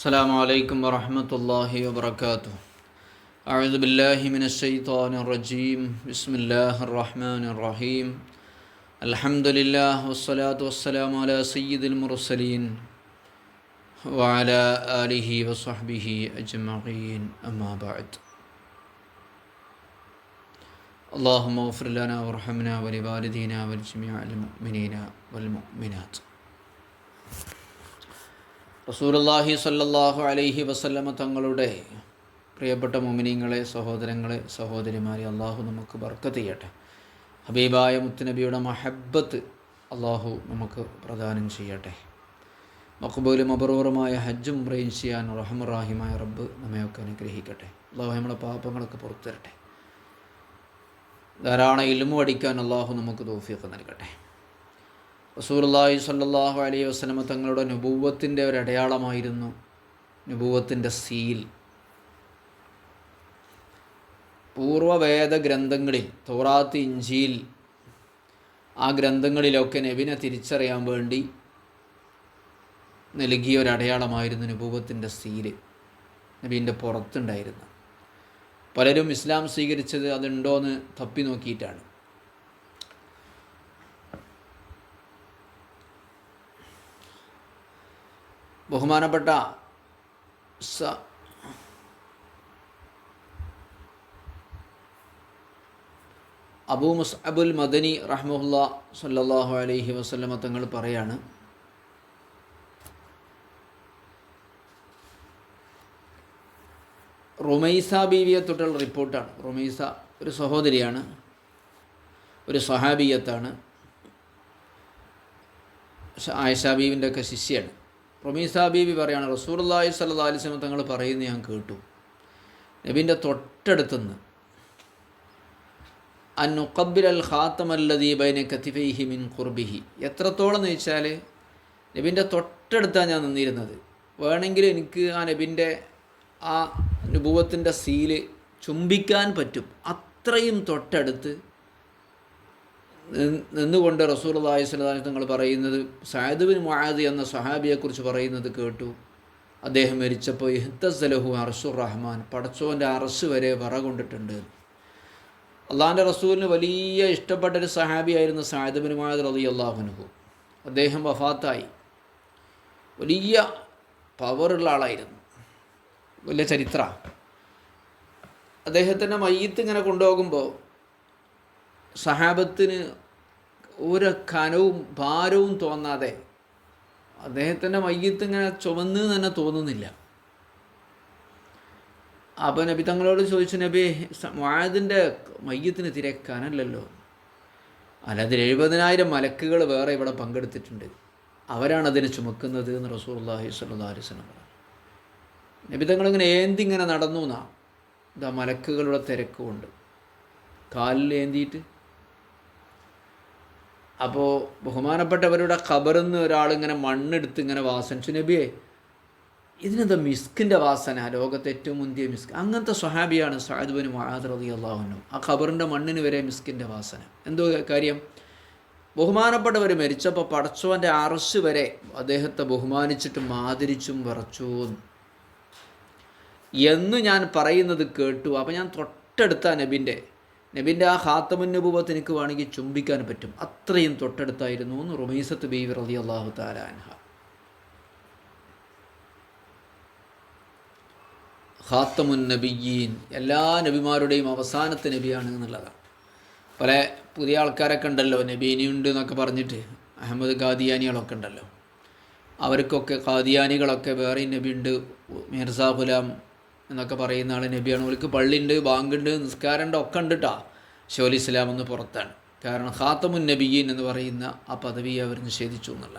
السلام عليكم ورحمة الله وبركاته. أعوذ بالله من الشيطان الرجيم. بسم الله الرحمن الرحيم. الحمد لله والصلاة والسلام على سيد المرسلين وعلى آله وصحبه أجمعين. أما بعد. اللهم اغفر لنا وارحمنا ولوالدينا ولجميع المؤمنين والمؤمنات. റസൂലുള്ളാഹി സല്ലാഹു അലൈഹി വസല്ലമ തങ്ങളുടെ പ്രിയപ്പെട്ട മുമിനീങ്ങളെ സഹോദരങ്ങളെ സഹോദരിമാരെ അള്ളാഹു നമുക്ക് ബർക്കത്ത് ചെയ്യട്ടെ ഹബീബായ മുത്തുനബിയുടെ മഹബത്ത് അള്ളാഹു നമുക്ക് പ്രദാനം ചെയ്യട്ടെ. മക്ബൂലും അപൂർവമായ ഹജ്ജും ഉംറയും ചെയ്യാൻ റഹമുറാഹിമായ റബ്ബ് നമ്മയൊക്കെ അനുഗ്രഹിക്കട്ടെ. അള്ളാഹു നമ്മളെ പാപങ്ങളൊക്കെ പുറത്തു തരട്ടെ ധാരാളം ഇൽമു അടിക്കാൻ അള്ളാഹു നമുക്ക് തോഫിയൊക്കെ നൽകട്ടെ. റസൂർല്ലാഹി സല്ലാഹു അലൈഹി വസ്ലമ തങ്ങളുടെ നുപൂവത്തിന്റെ ഒരു അടയാളമായിരുന്നു നുപൂവത്തിന്റെ സീൽ. പൂർവവേദ ഗ്രന്ഥങ്ങളിൽ തോറാത്ത് ഇഞ്ചിയിൽ ആ ഗ്രന്ഥങ്ങളിലൊക്കെ നബിനെ തിരിച്ചറിയാൻ വേണ്ടി നൽകിയ ഒരു അടയാളമായിരുന്നു നുപൂവത്തിന്റെ സീൽ നബീന്റെ പുറത്തുണ്ടായിരുന്നു പലരും ഇസ്ലാം സ്വീകരിച്ചത് അതുണ്ടോയെന്ന് തപ്പി നോക്കിയിട്ടാണ്. ബഹുമാനപ്പെട്ട സ അബൂ മുസ്അബുൽ മദനി റഹ്മുല്ല സല്ലാഹു അലൈഹി വസല്ലമ തങ്ങൾ പറയാണ് റുമൈസ ബീവിയെ തൊട്ടുള്ള റിപ്പോർട്ടാണ്. റുമൈസ ഒരു സഹോദരിയാണ് ഒരു സഹാബിയത്താണ്. ആയിഷ ബീവിന്റെ ഒക്കെ ശിഷ്യയാണ്. റമീസ ബീബി പറയാണ് റസൂർല്ലാഹി സല്ലാ അലിസ്ലം തങ്ങൾ പറയുന്നത് ഞാൻ കേട്ടു. നബീന്റെ തൊട്ടടുത്തുനിന്ന് അന്നുഖബിൽ അൽ ഖാത്തമല്ലദീ ബൈന കത്തിഫൈഹി മിൻ ഖുർബിഹി. എത്രത്തോളം എന്ന് വെച്ചാൽ നബീന്റെ തൊട്ടടുത്താണ് ഞാൻ നിന്നിരുന്നത്. വേണമെങ്കിൽ എനിക്ക് ആ നബിന്റെ ആ അനുഭവത്തിന്റെ സീൽ ചുംബിക്കാൻ പറ്റും. അത്രയും തൊട്ടടുത്ത് നിന്നുകൊണ്ട് അള്ളാഹി സ്വലാഹി തങ്ങൾ പറയുന്നത് സായദുബിൻ മുആദ് എന്ന സഹാബിയെക്കുറിച്ച് പറയുന്നത് കേട്ടു. അദ്ദേഹം മരിച്ചപ്പോൾ ഇഹ്തസലഹു അർസുർ റഹ്മാൻ പടച്ചോന്റെ അറസ് വരെ വറ കൊണ്ടിട്ടുണ്ട് അള്ളാഹിന്റെ റസൂലിന് വലിയ ഇഷ്ടപ്പെട്ട ഒരു സഹാബിയായിരുന്നു സായദുബിൻ മുആദ് റലി അള്ളാഹുനുഹു അദ്ദേഹം വഫാത്തായി. വലിയ പവറുള്ള ആളായിരുന്നു. വലിയ ചരിത്ര. അദ്ദേഹത്തിന്റെ മയ്യത്ത് ഇങ്ങനെ കൊണ്ടുപോകുമ്പോൾ സഹാബത്തിന് ഒരു കനവും ഭാരവും തോന്നാതെ അദ്ദേഹത്തിന്റെ മയ്യത്ത് ഇങ്ങനെ ചുമന്ന് തന്നെ തോന്നുന്നില്ല. അപ്പോൾ നബി തങ്ങളോട് ചോദിച്ചു നബി മുആദിന്റെ മയ്യത്തിന് തിരെ കനല്ലല്ലോ. അല്ലാതെ എഴുപതിനായിരം മലക്കുകൾ വേറെ ഇവിടെ പങ്കെടുത്തിട്ടുണ്ട്. അവരാണ് അതിനെ ചുമക്കുന്നത് എന്ന് റസൂൽ അള്ളാഹി സ്വല്ലാ പറഞ്ഞു. നബി തങ്ങളിങ്ങനെ ഏന്തിങ്ങനെ നടന്നു എന്നാ? ഇതാ മലക്കുകളുടെ തിരക്കുമുണ്ട് കാലിൽ ഏന്തിയിട്ട് അപ്പോൾ ബഹുമാനപ്പെട്ടവരുടെ ഖബറിന്ന് ഒരാളിങ്ങനെ മണ്ണെടുത്ത് ഇങ്ങനെ വാസനിച്ചു നബിയെ ഇതിനെന്താ മിസ്കിന്റെ വാസന? ലോകത്തെ ഏറ്റവും മുന്തിയ മിസ്ക്. അങ്ങനത്തെ സ്വഹാബിയാണ് സാഹിദ്ബിന് മഹാദ് റതി അള്ളാഹുനു ആ ഖബറിന്റെ മണ്ണിന് വരെ മിസ്കിന്റെ വാസന. എന്തോ കാര്യം? ബഹുമാനപ്പെട്ടവർ മരിച്ചപ്പോൾ പടച്ചവന്റെ അറസ് വരെ അദ്ദേഹത്തെ ബഹുമാനിച്ചിട്ടും ആദരിച്ചും വിറച്ചു എന്ന്. ഞാൻ പറയുന്നത് കേട്ടു. അപ്പോൾ ഞാൻ തൊട്ടടുത്ത നബിന്റെ നബിന്റെ ആ ഹാത്തമുൻ നബുവത്ത് എനിക്ക് വേണമെങ്കിൽ ചുംബിക്കാൻ പറ്റും. അത്രയും തൊട്ടടുത്തായിരുന്നു എന്ന് റുമൈസത്ത് ബീവി റതി അള്ളാഹു താലാൻഹ ഹാത്തമുൻ നബിയീൻ എല്ലാ നബിമാരുടെയും അവസാനത്തെ നബിയാണ് എന്നുള്ളതാണ്. പല പുതിയ ആൾക്കാരൊക്കെ ഉണ്ടല്ലോ നബീനിയുണ്ട് എന്നൊക്കെ പറഞ്ഞിട്ട് അഹമ്മദ് ഖാദിയാനികളൊക്കെ ഉണ്ടല്ലോ. അവർക്കൊക്കെ ഖാദിയാനികളൊക്കെ വേറെ നബിയുണ്ട് മിർസ ഗുലാം എന്നൊക്കെ പറയുന്ന ആൾ നബിയാണ്. അവർക്ക് പള്ളിയുണ്ട് ബാങ്കുണ്ട് നിസ്കാരമുണ്ട് ഒക്കെ ഉണ്ട് ഷോലി ഇസ്ലാം എന്ന് പുറത്താണ്. കാരണം ഖാത്തമുൻ നബിയീൻ എന്ന് പറയുന്ന ആ പദവി അവർ നിഷേധിച്ചു എന്നുള്ള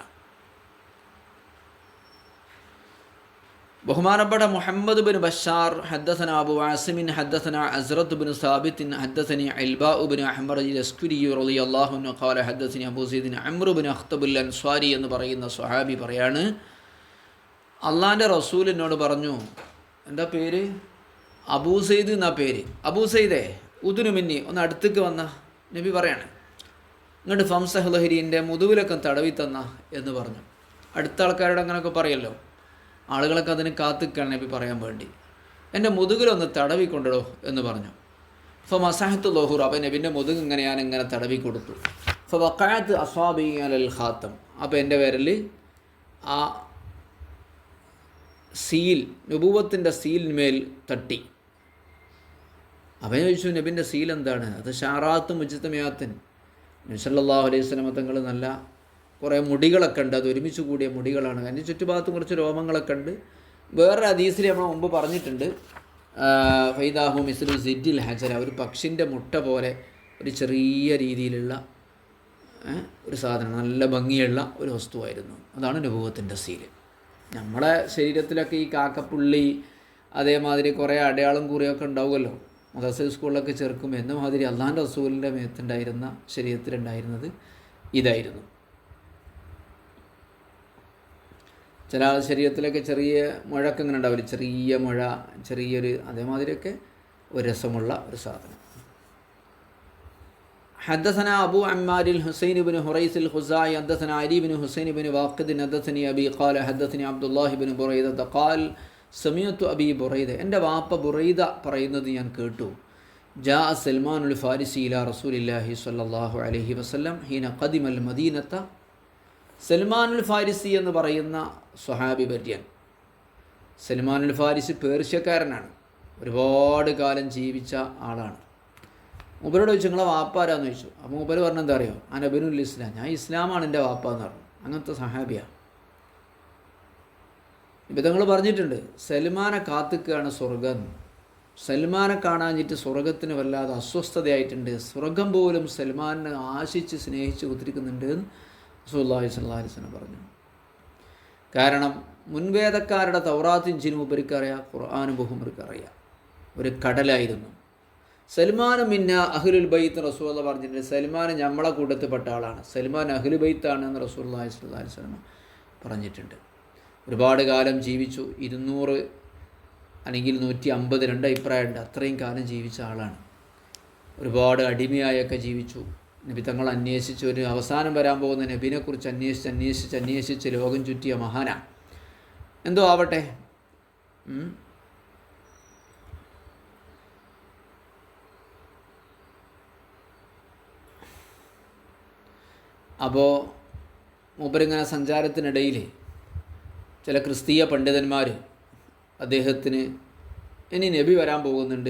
ബഹുമാനപ്പെട്ട മുഹമ്മദ് ബിൻ ബഷാർ ഹദ്ദസന അബു ആസിമിൻ ഹദ്ദസന അസ്രത്ത് ബിൻ സാബിത്തിൻ ഹദ്ദസനി അൽബാ ഉബിൻ അഹ്മർ അസ്കുരി റലി അള്ളാഹു ഖാല ഹദ്ദസനി അബു സീദിൻ അമ്രു ബിൻ അഖ്തബുൽ അൻസ്വാരി എന്ന് പറയുന്ന സ്വഹാബി പറയാണ് അള്ളാന്റെ റസൂലിനോട് പറഞ്ഞു എന്താ പേര്? അബൂ സെയ്ദ് എന്നാ പേര്? അബൂ സെയ്ദേ ഉദുനു മിന്നി ഒന്ന് അടുത്തേക്ക് വന്ന നബി പറയാണ്. ഇങ്ങോട്ട് ഫംസഹ് ലഹരീന്റെ മുതുവിലൊക്കെ തടവി തന്ന എന്ന് പറഞ്ഞു. അടുത്ത ആൾക്കാരോട് അങ്ങനെയൊക്കെ പറയല്ലോ. ആളുകളൊക്കെ അതിന് കാത്തിക്കാൻ നബി പറയാൻ വേണ്ടി. എന്റെ മുതുകിലൊന്ന് തടവി കൊണ്ടിടോ എന്ന് പറഞ്ഞു. ഫ മസാഹത്ത് ലോഹൂർ അപ്പം നബിന്റെ മുതുക് ഇങ്ങനെ ഞാൻ ഇങ്ങനെ തടവി കൊടുത്തു. ഫ വക്കായത്ത് അസ്വാബിങ്ങൽ ഖാത്തം. അപ്പോൾ എന്റെ വിരൽ ആ സീൽ നുപൂവത്തിന്റെ സീലിന്മേൽ തട്ടി. അവൻ ചോദിച്ചു നബിന്റെ സീൽ എന്താണ്? അത് ഷാറാത്തും ഉചിത്തമയാത്തൻ നബിസല്ലാഹു അലൈഹി സ്വലമ തങ്ങൾ നല്ല കുറേ മുടികളൊക്കെ ഉണ്ട്. അത് ഒരുമിച്ച് കൂടിയ മുടികളാണ്. അതിന്റെ ചുറ്റുഭാഗത്തും കുറച്ച് രോമങ്ങളൊക്കെ ഉണ്ട്. വേറൊരു അതീസിൽ നമ്മൾ മുമ്പ് പറഞ്ഞിട്ടുണ്ട്. ഫൈദാഹു മിസ്ലു സിഡിൽ ഹജര. ഒരു പക്ഷിന്റെ മുട്ട പോലെ ഒരു ചെറിയ രീതിയിലുള്ള ഒരു സാധനം. നല്ല ഭംഗിയുള്ള ഒരു വസ്തുവായിരുന്നു. അതാണ് അനുഭവത്തിന്റെ സീൽ. നമ്മളെ ശരീരത്തിലൊക്കെ ഈ കാക്കപ്പുള്ളി അതേമാതിരി കുറേ അടയാളം കുറിയൊക്കെ ഉണ്ടാവുമല്ലോ. മദർസ സ്കൂളിലൊക്കെ ചേർക്കും. എന്ന മാതിരി അള്ളാഹാന്റെ റസൂലിന്റെ മേത്തുണ്ടായിരുന്ന ശരീരത്തിലുണ്ടായിരുന്നത് ഇതായിരുന്നു. ചില ശരീരത്തിലൊക്കെ ചെറിയ മുഴക്കം ഇങ്ങനെ ഉണ്ടാവില്ല? ചെറിയ മുഴ ചെറിയൊരു അതേമാതിരിയൊക്കെ ഒരു രസമുള്ള ഒരു സാധനം. حدثنا أبو عمار الحسين بن حريث الخزاعي حدثنا علي بن حسين بن واقد حدثني أبي قال حدثني عبد الله بن بريدة قال سمعت أبي بريدة എൻ്റെ വാപ്പ ബുറൈദ പറയുന്നത് ഞാൻ കേട്ടു ജാ സൽമാൻ ഉൽ ഫാരിസി ഇല റസൂലില്ലാഹി സ്വല്ലല്ലാഹു അലൈഹി വസല്ലം ഹീന ഖദിമൽ മദീനത്ത സൽമാനുൽ ഫാരിസി എന്ന് പറയുന്ന സ്വഹാബി വര്യൻ സൽമാനുൽ ഫാരിസി പേർഷ്യക്കാരനാണ് ഒരുപാട് കാലം ജീവിച്ച ആളാണ് മൂപ്പരോട് ചോദിച്ചു നിങ്ങളെ വാപ്പാരാന്ന് ചോദിച്ചു. അപ്പോൾ മൂപ്പര് പറഞ്ഞ എന്താ അറിയോ? അനബിനുൽ ഇസ്ലാം ഞാൻ ഇസ്ലാമാണ് എന്റെ വാപ്പ എന്ന് പറഞ്ഞു. അങ്ങനത്തെ സഹാബിയ. ഇപ്പം നിങ്ങൾ പറഞ്ഞിട്ടുണ്ട് സൽമാനെ കാത്തുക്കുകയാണ് സ്വർഗം. സൽമാനെ കാണാഞ്ഞിട്ട് സ്വർഗത്തിന് വല്ലാതെ അസ്വസ്ഥതയായിട്ടുണ്ട്. സ്വർഗം പോലും സൽമാനെ ആശിച്ച് സ്നേഹിച്ച് കുത്തിരിക്കുന്നുണ്ട് എന്ന് സുല്ലാഹി സ്വല്ലാഹി വസല്ലം പറഞ്ഞു. കാരണം മുൻവേദക്കാരുടെ തൗറാത്തിൻ ചിനും ഉപരിക്കറിയാം ഖുർആാനും ബഹുമറിക്കറിയാം. ഒരു കടലായിരുന്നു. സൽമാനും മിന്ന അഹ്ലുൽ ബൈത്ത് റസൂൽ പറഞ്ഞിട്ടുണ്ട് സൽമാൻ നമ്മളെ കൂട്ടത്തിൽപ്പെട്ട ആളാണ്. സൽമാൻ അഹ്ലു ബൈത്താണ് എന്ന് റസൂൽ അള്ളാഹി സ്വല്ലാഹി വസല്ലം പറഞ്ഞിട്ടുണ്ട്. ഒരുപാട് കാലം ജീവിച്ചു ഇരുന്നൂറ് അല്ലെങ്കിൽ നൂറ്റി അമ്പത് രണ്ട് അഭിപ്രായമുണ്ട്. അത്രയും കാലം ജീവിച്ച ആളാണ്. ഒരുപാട് അടിമയായൊക്കെ ജീവിച്ചു. നബി തങ്ങൾ അന്വേഷിച്ച് ഒരു അവസാനം വരാൻ പോകുന്ന നബിനെക്കുറിച്ച് അന്വേഷിച്ച് അന്വേഷിച്ച് അന്വേഷിച്ച് ലോകം ചുറ്റിയ മഹാന. എന്തോ ആവട്ടെ? അപ്പോൾ മൂപ്പരിങ്ങനെ സഞ്ചാരത്തിനിടയിൽ ചില ക്രിസ്തീയ പണ്ഡിതന്മാർ അദ്ദേഹത്തിന് ഇനി നബി വരാൻ പോകുന്നുണ്ട്.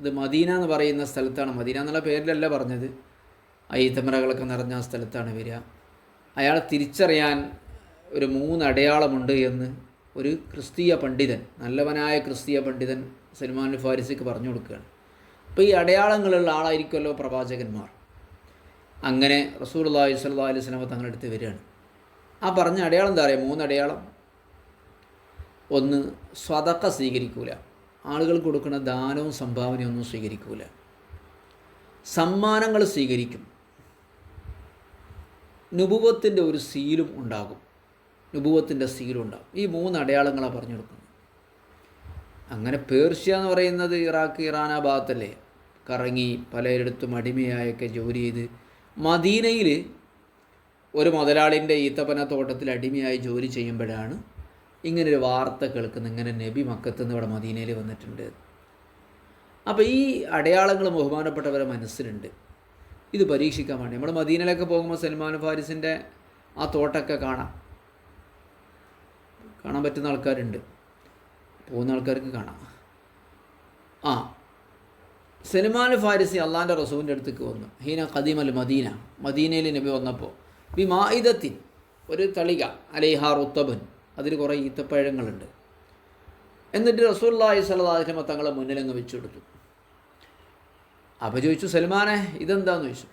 അത് മദീന എന്ന് പറയുന്ന സ്ഥലത്താണ്. മദീന എന്നുള്ള പേരിലല്ല പറഞ്ഞത്. അയ്യത്തമറകളൊക്കെ നിറഞ്ഞ ആ സ്ഥലത്താണ് വരിക. അയാൾ തിരിച്ചറിയാൻ ഒരു മൂന്ന് അടയാളമുണ്ട് എന്ന് ഒരു ക്രിസ്തീയ പണ്ഡിതൻ നല്ലവനായ ക്രിസ്തീയ പണ്ഡിതൻ സൽമാൻ ഫാരിസിക്ക് പറഞ്ഞു കൊടുക്കുകയാണ്. അപ്പോൾ ഈ അടയാളങ്ങളുള്ള ആളായിരിക്കുമല്ലോ പ്രവാചകന്മാർ. അങ്ങനെ റസൂൽ അള്ളാഹി സ്വല്ലാ അലൈഹി സ്വലമ തങ്ങളുടെ അടുത്ത് വരികയാണ്. ആ പറഞ്ഞ അടയാളം എന്താ പറയുക മൂന്ന് അടയാളം. ഒന്ന് സ്വതക്ക സ്വീകരിക്കൂല. ആളുകൾ കൊടുക്കുന്ന ദാനവും സംഭാവനയും ഒന്നും സ്വീകരിക്കൂല. സമ്മാനങ്ങൾ സ്വീകരിക്കും. നുപുവത്തിന്റെ ഒരു സീലും ഉണ്ടാകും. നുപുവത്തിന്റെ സീലും ഉണ്ടാകും. ഈ മൂന്ന് അടയാളങ്ങളാണ് പറഞ്ഞു കൊടുക്കുന്നത്. അങ്ങനെ പേർഷ്യ എന്ന് പറയുന്നത് ഇറാഖ് ഇറാൻ ഭാഗത്തല്ലേ? കറങ്ങി പലയിടത്തും അടിമയായൊക്കെ ജോലി ചെയ്ത് മദീനയിൽ ഒരു മുതലാളിന്റെ ഈത്തപ്പന തോട്ടത്തിൽ അടിമയായി ജോലി ചെയ്യുമ്പോഴാണ് ഇങ്ങനൊരു വാർത്ത കേൾക്കുന്നത്. ഇങ്ങനെ നബി മക്കത്തുനിന്ന് ഇവിടെ മദീനയിൽ വന്നിട്ടുണ്ട്. അപ്പോൾ ഈ അടയാളങ്ങൾ ബഹുമാനപ്പെട്ടവരെ മനസ്സിലുണ്ട്. ഇത് പരീക്ഷിക്കാൻ വേണ്ടി. നമ്മൾ മദീനയിലൊക്കെ പോകുമ്പോൾ സൽമാൻ ഫാരിസിന്റെ ആ തോട്ടൊക്കെ കാണാം. കാണാൻ പറ്റുന്ന ആൾക്കാരുണ്ട്. പോകുന്ന ആൾക്കാർക്ക് കാണാം. ആ സൽമാൻ ഫാരിസി അള്ളാന്റെ റസൂലിന്റെ അടുത്തേക്ക് വന്നു. ഹീന ഖദീമൽ മദീന. മദീനയിൽ നബി വന്നപ്പോൾ ബി മായിദത്തിൻ ഒരു തളിക അലൈഹാ റുത്തബൻ അതിൽ കുറേ ഈത്തപ്പഴങ്ങളുണ്ട്. എന്നിട്ട് റസൂല്ലാഹി സ്വലാഹിമ തങ്ങളെ മുന്നിലങ്ങ് വെച്ചു കൊടുത്തു. അപ്പോൾ ചോദിച്ചു സൽമാനെ ഇതെന്താന്ന് ചോദിച്ചു?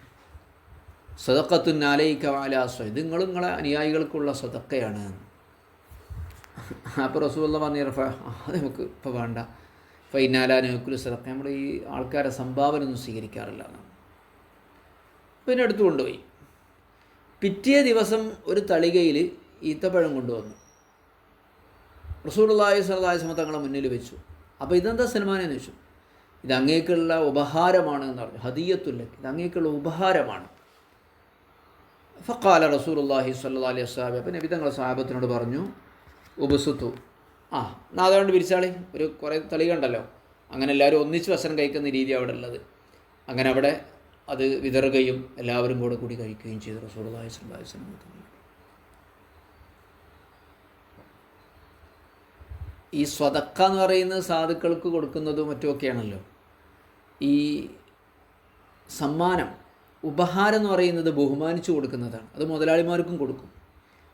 സദക്കത്തുൻ അലൈക്ക വാലാസ്വ ഇത് നിങ്ങളും നിങ്ങളെ അനുയായികൾക്കുള്ള സദക്കയാണ് അപ്പോൾ റസൂല്ല പറഞ്ഞ അത് നമുക്ക് ഇപ്പോൾ വേണ്ട. ഫൈനാലാനുക്കുലു സദക്ക നമ്മൾ ഈ ആൾക്കാരെ സംഭാവന ഒന്നും സ്വീകരിക്കാറില്ല. പിന്നെ എടുത്തു കൊണ്ടുപോയി. പിറ്റേ ദിവസം ഒരു തളികയിൽ ഈത്തപ്പഴം കൊണ്ടുവന്നു. റസൂലുള്ളാഹി സ്വല്ലല്ലാഹി വസല്ലം തങ്ങളെ മുന്നിൽ വെച്ചു. അപ്പോൾ ഇതെന്താ സൽമാനെന്ന് വെച്ചു ഇത് അങ്ങേക്കുള്ള ഉപഹാരമാണ് എന്ന് പറഞ്ഞു. ഹദീയത്തുല്ല ഇത് അങ്ങേക്കുള്ള ഉപഹാരമാണ്. ഫക്കാല റസൂലുള്ളാഹി സ്വല്ലല്ലാഹി അലൈഹി വസല്ലം. അപ്പോൾ നബി തങ്ങൾ സാഹബത്തിനോട് പറഞ്ഞു ഉപസുത്തു ആ എന്നാൽ അതുകൊണ്ട് പിരിച്ചാളി ഒരു കുറേ തളി കണ്ടല്ലോ അങ്ങനെ എല്ലാവരും ഒന്നിച്ച് ഭക്ഷണം കഴിക്കുന്ന രീതി അവിടെ ഉള്ളത്. അങ്ങനെ അവിടെ അത് വിതറുകയും എല്ലാവരും കൂടെ കൂടി കഴിക്കുകയും ചെയ്തു. വസല്ലം ഈ സ്വതക്ക എന്ന് പറയുന്നത് സാധുക്കൾക്ക് കൊടുക്കുന്നതും മറ്റുമൊക്കെയാണല്ലോ. ഈ സമ്മാനം ഉപഹാരം എന്ന് പറയുന്നത് ബഹുമാനിച്ചു കൊടുക്കുന്നതാണ്. അത് മുതലാളിമാർക്കും കൊടുക്കും.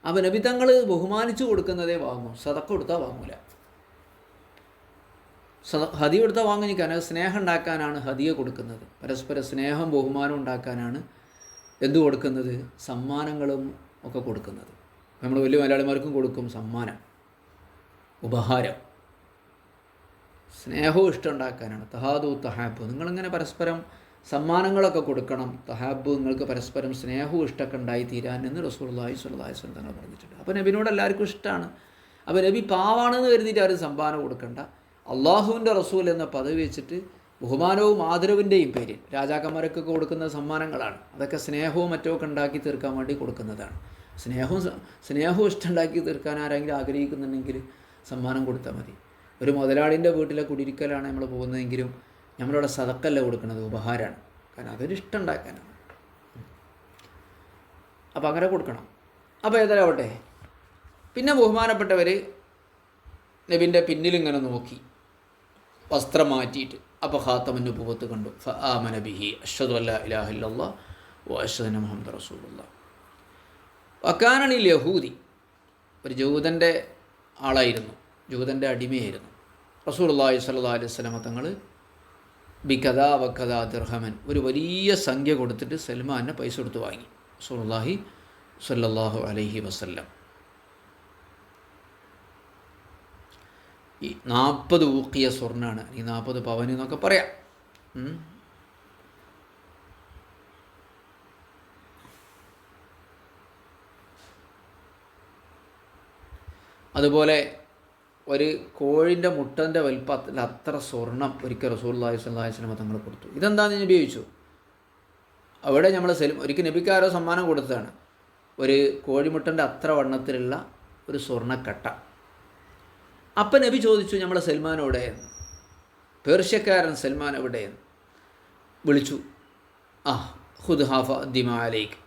അപ്പോൾ നബിതങ്ങൾ ബഹുമാനിച്ചു കൊടുക്കുന്നതേ വാങ്ങും. സതക്ക കൊടുത്താൽ വാങ്ങൂല. സദ ഹതി കൊടുത്താൽ വാങ്ങിക്കാൻ അത് സ്നേഹം ഉണ്ടാക്കാനാണ് ഹതിയെ കൊടുക്കുന്നത്. പരസ്പര സ്നേഹം ബഹുമാനം ഉണ്ടാക്കാനാണ് എന്തു കൊടുക്കുന്നത്? സമ്മാനങ്ങളും ഒക്കെ കൊടുക്കുന്നത്. നമ്മൾ വലിയ മലയാളിമാർക്കും കൊടുക്കും സമ്മാനം. ഉപഹാരം. സ്നേഹവും ഇഷ്ടം ഉണ്ടാക്കാനാണ്. തഹാദു തഹാബ്. നിങ്ങളിങ്ങനെ പരസ്പരം സമ്മാനങ്ങളൊക്കെ കൊടുക്കണം. തഹാബ് നിങ്ങൾക്ക് പരസ്പരം സ്നേഹവും ഇഷ്ടമൊക്കെ ഉണ്ടായി തീരാൻ എന്ന് റസൂള്ളി സ്വല്ലാഹി സ്വലം തങ്ങൾ പറഞ്ഞിട്ടുണ്ട്. അപ്പോൾ നബിനോട് എല്ലാവർക്കും ഇഷ്ടമാണ് അപ്പോൾ നബി പാവാണെന്ന് കരുതിയിട്ട് ആരും സമ്മാനം കൊടുക്കണ്ട. അള്ളാഹുവിന്റെ റസൂൽ എന്ന പദവി വെച്ചിട്ട് ബഹുമാനവും ആദരവിന്റെയും പേരിൽ രാജാക്കന്മാരൊക്കെ കൊടുക്കുന്ന സമ്മാനങ്ങളാണ്. അതൊക്കെ സ്നേഹവും മറ്റൊക്കെ ഉണ്ടാക്കി തീർക്കാൻ വേണ്ടി കൊടുക്കുന്നതാണ്. സ്നേഹവും സ്നേഹവും ഇഷ്ടമുണ്ടാക്കി തീർക്കാൻ ആരെങ്കിലും ആഗ്രഹിക്കുന്നുണ്ടെങ്കിൽ സമ്മാനം കൊടുത്താൽ മതി. ഒരു മുതലാളിന്റെ വീട്ടിലെ കുടിയിരിക്കലാണ് നമ്മൾ പോകുന്നതെങ്കിലും നമ്മളിവിടെ സതക്കല്ല കൊടുക്കുന്നത് ഉപഹാരമാണ് കാരണം അതൊരു ഇഷ്ടം ഉണ്ടാക്കാനാണ് അപ്പോൾ അങ്ങനെ കൊടുക്കണം. അപ്പോൾ ഏതായാവട്ടെ പിന്നെ ബഹുമാനപ്പെട്ടവർ നബിന്റെ പിന്നിലിങ്ങനെ നോക്കി. വസ്ത്രം മാറ്റിയിട്ട് അപ്പോൾ ഹാത്തമന്റെ ഉപത്ത് കണ്ടു. ഫ ആമന ബിഹി അഷദ് അല്ല ഇലാഹില്ല ഓ അഷദന മുഹമ്മദ് റസൂലുള്ള. വക്കാനണി യഹൂദി ഒരു ജൂതന്റെ ആളായിരുന്നു. ജൂതന്റെ അടിമയായിരുന്നു. റസൂൽ അള്ളാഹി സ്വല്ലാ അലൈഹി തങ്ങൾ ബിക്കഥാ വക്കഥാ ദിർഹമൻ. ഒരു വലിയ സംഖ്യ കൊടുത്തിട്ട് സൽമാനെ പൈസ കൊടുത്ത് വാങ്ങി. റസൂലുള്ളാഹി സ്വല്ലല്ലാഹു അലഹി വസല്ലം. ഈ നാൽപ്പത് ഊക്കിയ സ്വർണാണ്. ഈ നാൽപ്പത് പവന് എന്നൊക്കെ പറയാം. അതുപോലെ ഒരു കോഴിന്റെ മുട്ടന്റെ വലിപ്പത്തിൽ അത്ര സ്വർണം ഒരിക്കൽ റസൂള്ളി സ്വല്ലാഹി സ്വലമ തങ്ങൾ കൊടുത്തു. ഇതെന്താണെന്ന് ഞാൻ ഉപയോഗിച്ചു? അവിടെ നമ്മൾ സെലിം ഒരിക്കൽ നബിക്കാരോ സമ്മാനം കൊടുത്തതാണ്. ഒരു കോഴിമുട്ടന്റെ അത്ര വണ്ണത്തിലുള്ള ഒരു സ്വർണക്കട്ട. അപ്പം നബി ചോദിച്ചു നമ്മളെ സൽമാൻ എവിടെയെന്ന്? പേർഷ്യക്കാരൻ സൽമാൻ എവിടെയെന്ന്? വിളിച്ചു. ആ ഹുദ് ഹാഫ ദിമാലേക്ക്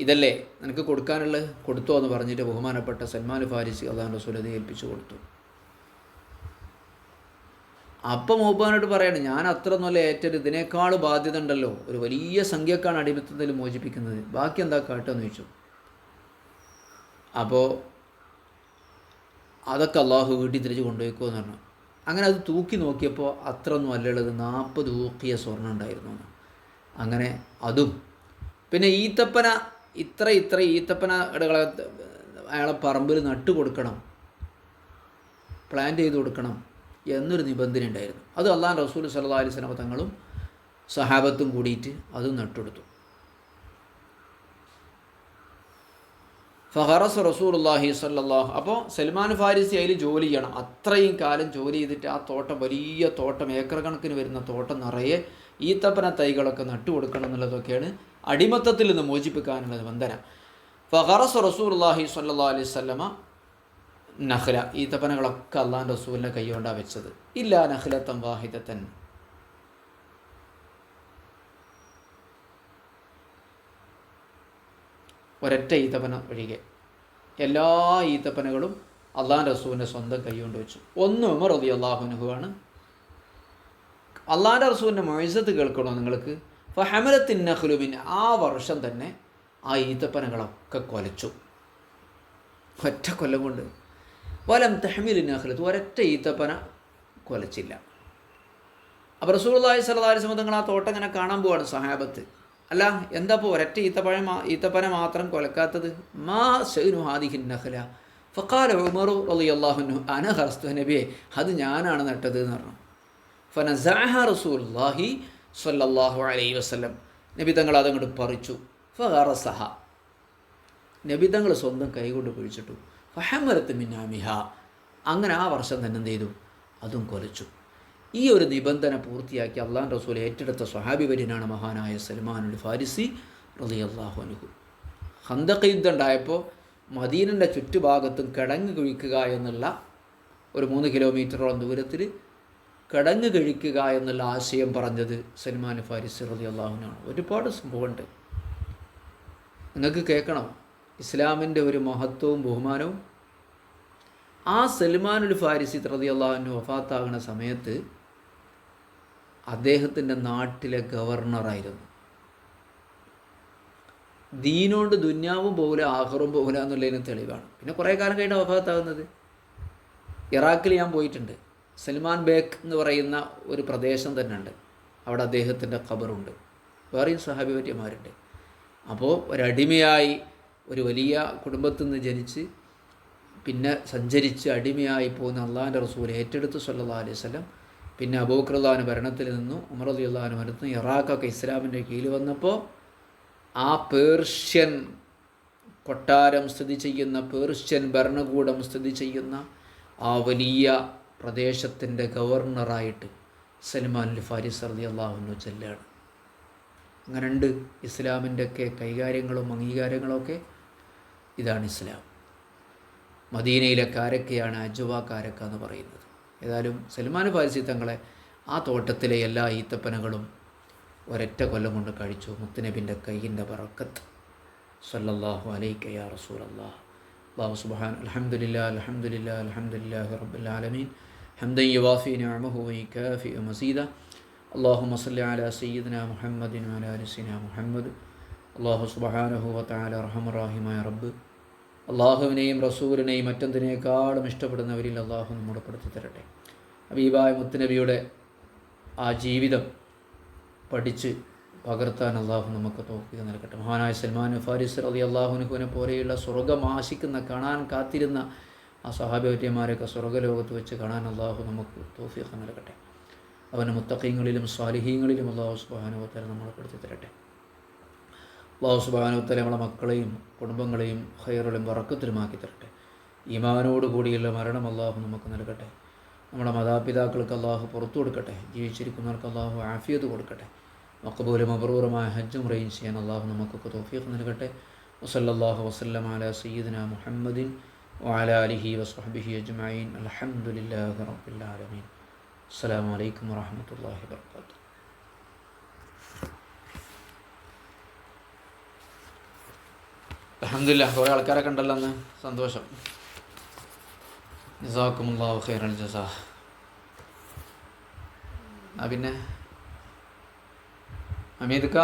ഇതല്ലേ? നിനക്ക് കൊടുക്കാനുള്ള കൊടുത്തോ എന്ന് പറഞ്ഞിട്ട് ബഹുമാനപ്പെട്ട സൽമാൻ ഫാരിസി അള്ളാഹു റസൂലത് ഏൽപ്പിച്ചു കൊടുത്തു. അപ്പം മൂപ്പാനോട് പറയാണ് ഞാൻ അത്ര നല്ല ഏറ്റൊരു ഇതിനേക്കാൾ ബാധ്യത ഉണ്ടല്ലോ. ഒരു വലിയ സംഖ്യക്കാണ് അടിമത്തത്തിൽ മോചിപ്പിക്കുന്നത്. ബാക്കി എന്താ കാട്ടുമെന്ന് ചോദിച്ചു. അപ്പോൾ അതൊക്കെ അള്ളാഹു വീട്ടിൽ തിരിച്ച് കൊണ്ടുപോയിക്കോ എന്ന് പറഞ്ഞു. അങ്ങനെ അത് തൂക്കി നോക്കിയപ്പോൾ അത്ര ഒന്നും അല്ലുള്ളത് നാൽപ്പത് ഊക്കിയ സ്വർണം ഉണ്ടായിരുന്നു അങ്ങനെ അതും. പിന്നെ ഈത്തപ്പന ഇത്ര ഇത്ര ഈത്തപ്പന ഇടകളെ അയാളെ പറമ്പിൽ നട്ടു കൊടുക്കണം പ്ലാൻ ചെയ്ത് കൊടുക്കണം. എന്നൊരു നിബന്ധന ഉണ്ടായിരുന്നു. അത് അള്ളാൻ റസൂൽ സല്ലാ അലൈഹി സ്വലമ തങ്ങളും സഹാബത്തും കൂടിയിട്ട് അത് നട്ടെടുത്തു ഫഹറസ് റസൂലുള്ളാഹി സ്വല്ലല്ലാഹു അപ്പോൾ സൽമാൻ ഫാരിസി അതിൽ ജോലി ചെയ്യണം. അത്രയും കാലം ജോലി ചെയ്തിട്ട് ആ തോട്ടം വലിയ തോട്ടം ഏക്കർ കണക്കിന് വരുന്ന തോട്ടം നിറയെ ഈത്തപ്പന തൈകളൊക്കെ നട്ടുകൊടുക്കണം എന്നുള്ളതൊക്കെയാണ് അടിമത്തത്തിൽ നിന്ന് മോചിപ്പിക്കാനുള്ള നിബന്ധന. ഫഹറസ് റസൂലുള്ളാഹി സല്ലാ അലൈഹി വസല്ലമ നഹ്ല. ഈത്തപ്പനകളൊക്കെ അള്ളാൻ റസൂലിന്റെ കൈകൊണ്ടാണ് വെച്ചത്. ഇല്ല നഹ്ലത്തൻ വാഹിദത്തൻ. ഒരൊറ്റ ഈത്തപ്പന ഒഴികെ എല്ലാ ഈത്തപ്പനകളും അള്ളാൻ റസൂലിന്റെ സ്വന്തം കൈകൊണ്ട് വെച്ചു. ഒന്ന് ഉമർ റതി അള്ളാഹുനുഹുവാണ് അള്ളാന്റെ റസൂലിന്റെ മൊയ്സത്ത് കേൾക്കണോ നിങ്ങൾക്ക്? ഫഹമലത്തിൻ നഹ്ലുബിൻ ആ വർഷം തന്നെ ആ ഈത്തപ്പനകളൊക്കെ കൊലച്ചു. ഒറ്റ കൊല്ലം കൊണ്ട്. വലം തഹമീലിന് നഹ്ലത്ത് ഒരൊറ്റ ഈത്തപ്പന കൊലച്ചില്ല. അപ്പോൾ റസൂള്ളി സലതാരി സംബന്ധങ്ങൾ ആ തോട്ടം ഇങ്ങനെ കാണാൻ പോവാണ് സഹാബത്ത്. അല്ല എന്താ ഇപ്പോൾ ഒരൊറ്റ ഈത്തപ്പഴം ഈത്തപ്പന മാത്രം കൊലക്കാത്തത്? മാ സൈനു ഹാദിഹിൻ നഹ്ല ഫക്കാല ഉമറു അലി അള്ളാഹുനു അന ഹർസ്തു നബിയെ അത് ഞാനാണ് നട്ടത് എന്ന് പറഞ്ഞു. ഫനസാഹ റസൂലുള്ളാഹി സ്വല്ലല്ലാഹു അലൈ വസ്ലം നബി തങ്ങൾ അതങ്ങോട്ട് പറിച്ചു. ഫഹറസഹ നബി തങ്ങൾ സ്വന്തം കൈകൊണ്ട് കുഴിച്ചിട്ടു. ഫഹമരത്ത് മിന്നാമിഹ. അങ്ങനെ ആ വർഷം തന്നെ എന്ത് ചെയ്തു? അതും കൊലച്ചു. ഈ ഒരു നിബന്ധന പൂർത്തിയാക്കി അള്ളാൻ റസൂൽ ഏറ്റെടുത്ത സ്വഹാബി വര്യനാണ് മഹാനായ സൽമാൻ സൽമാനുൽ ഫാരിസി റലി അള്ളാഹു അനുഹു ഹന്തക്ക യുദ്ധം ഉണ്ടായപ്പോൾ മദീനന്റെ ചുറ്റുഭാഗത്തും കിടങ്ങ് കുഴിക്കുക എന്നുള്ള ഒരു മൂന്ന് കിലോമീറ്ററോളം ദൂരത്തിൽ കിടങ്ങ് കഴിക്കുക എന്നുള്ള ആശയം പറഞ്ഞത് സൽമാൻ ഫാരിസ് റലി അള്ളാഹുനാണ് ഒരുപാട് സംഭവമുണ്ട്. നിങ്ങൾക്ക് കേൾക്കണം. ഇസ്ലാമിന്റെ ഒരു മഹത്വവും ബഹുമാനവും. ആ സൽമാനുൽ ഫാരിസി അള്ളാഹുവിന് വഫാത്താകുന്ന സമയത്ത് അദ്ദേഹത്തിന്റെ നാട്ടിലെ ഗവർണറായിരുന്നു. ദീനോണ്ട് ദുന്യാവും പോകില്ല ആഹറും പോകില്ല എന്നുള്ളതിന് തെളിവാണ്. പിന്നെ കുറേ കാലം കഴിഞ്ഞ വഫാത്താകുന്നത്. ഇറാഖിൽ ഞാൻ പോയിട്ടുണ്ട്. സൽമാൻ ബേക്ക് എന്ന് പറയുന്ന ഒരു പ്രദേശം തന്നെ ഉണ്ട് അവിടെ അദ്ദേഹത്തിന്റെ ഖബറുണ്ട്. വേറെയും സഹാബിപര്യന്മാരുണ്ട് അപ്പോൾ ഒരടിമയായി ഒരു വലിയ കുടുംബത്തിൽ നിന്ന് ജനിച്ച് പിന്നെ സഞ്ചരിച്ച് അടിമയായി പോകുന്ന അള്ളാഹിന്റെ റസൂൽ ഏറ്റെടുത്ത് സല്ലാ അലൈഹി സ്വലം പിന്നെ അബൂക്രല്ലാൻ ഭരണത്തിൽ നിന്നു ഉമർ അലി അള്ളഹാൻ ഭരണത്തിൽ നിന്ന് ഇറാഖൊക്കെ ഇസ്ലാമിന്റെ കീഴിൽ വന്നപ്പോൾ ആ പേർഷ്യൻ കൊട്ടാരം സ്ഥിതി ചെയ്യുന്ന പേർഷ്യൻ ഭരണകൂടം സ്ഥിതി ചെയ്യുന്ന ആ വലിയ പ്രദേശത്തിന്റെ ഗവർണറായിട്ട് സൽമാൻ അൽ ഫാരിസ് അലി അള്ളാഹുനു ചെല്ലാണ് അങ്ങനെ ഉണ്ട് ഇസ്ലാമിന്റെയൊക്കെ കൈകാര്യങ്ങളും അംഗീകാരങ്ങളൊക്കെ ഇതാണ് ഇസ്ലാം. മദീനയിലെ കാരക്കയാണ് അജുവ കാരക്ക എന്ന് പറയുന്നത്? ഏതായാലും സൽമാൻ ഫാരിസി തങ്ങളെ ആ തോട്ടത്തിലെ എല്ലാ ഈത്തപ്പനകളും ഒരൊറ്റ കൊല്ലം കൊണ്ട് കഴിച്ചു. മുത്തുനബിന്റെ കയ്യിന്റെ പറക്കത്ത് സല്ലാഹു അലൈക്ക യാ റസൂലല്ലാഹ്. അള്ളാഹു സുബാൻ അലഹമുല്ലാ അലഹമുല്ലാ അലഹമുല്ലാഹി റബ്ബുലാലമീൻ ഹംദൻ മസീദ. അള്ളാഹു മസല്ലി അല സയ്യിദ്ന മുഹമ്മദിൻ അലാലിസിന മുഹമ്മദ്. അള്ളാഹു സുബഹാനഹു വ തആല റഹ്മറാഹിമായ റബ്ബ്. അള്ളാഹുവിനെയും റസൂലിനെയും മറ്റെന്തിനേക്കാളും ഇഷ്ടപ്പെടുന്നവരിൽ അള്ളാഹു നമ്മോട് പെടുത്തി തരട്ടെ. അബീബായ മുത്തുനബിയുടെ ആ ജീവിതം പഠിച്ച് പകർത്താൻ അള്ളാഹു നമുക്ക് തോക്കിയത് നൽകട്ടെ. മഹാനായ സൽമാൻ ഫാരിസ് അലി അള്ളാഹുനുഹുവിനെ പോലെയുള്ള സ്വർഗം ആശിക്കുന്ന കാണാൻ കാത്തിരുന്ന ആ സഹാബിവര്യന്മാരെയൊക്കെ സ്വർഗലോകത്ത് വെച്ച് കാണാൻ അള്ളാഹു നമുക്ക് തോഫിയൊക്കെ നൽകട്ടെ. അവന്റെ മുത്തക്കീങ്ങളിലും സ്വാലിഹീങ്ങളിലും അള്ളാഹു സുബാനുഭവത്തെ നമ്മളെ പെടുത്തി തരട്ടെ. അള്ളാഹു സുബാനുവത്തല നമ്മളെ മക്കളെയും കുടുംബങ്ങളെയും ഹൈറുകളും വറക്കത്തിലുമാക്കി തരട്ടെ ഈമാനോട് കൂടിയുള്ള മരണം അള്ളാഹു നമുക്ക് നൽകട്ടെ നമ്മുടെ മാതാപിതാക്കൾക്ക് അള്ളാഹു പുറത്തു കൊടുക്കട്ടെ ജീവിച്ചിരിക്കുന്നവർക്ക് അള്ളാഹു ആഫിയത്ത് കൊടുക്കട്ടെ മക്കബൂലും അപൂർവമായ ഹജ്ജും റേഞ്ച് ചെയ്യാൻ അള്ളാഹു നമുക്കൊക്കെ തോഫീഖ് നൽകട്ടെ വസല്ലാഹു വസ്ലം അല സയ്യിദന മുഹമ്മദിൻ وعلى آله وصحبه أجمعين الحمد لله رب العالمين السلام عليكم ورحمة الله وبركاته അലഹമില്ല കുറേ ആൾക്കാരൊക്കെ ഉണ്ടല്ലോ അന്ന്. സന്തോഷം. ജസാക്കുമുല്ലാഹു ഖൈറൽ ജസാ. ആ പിന്നെ? അമീദ്ക്ക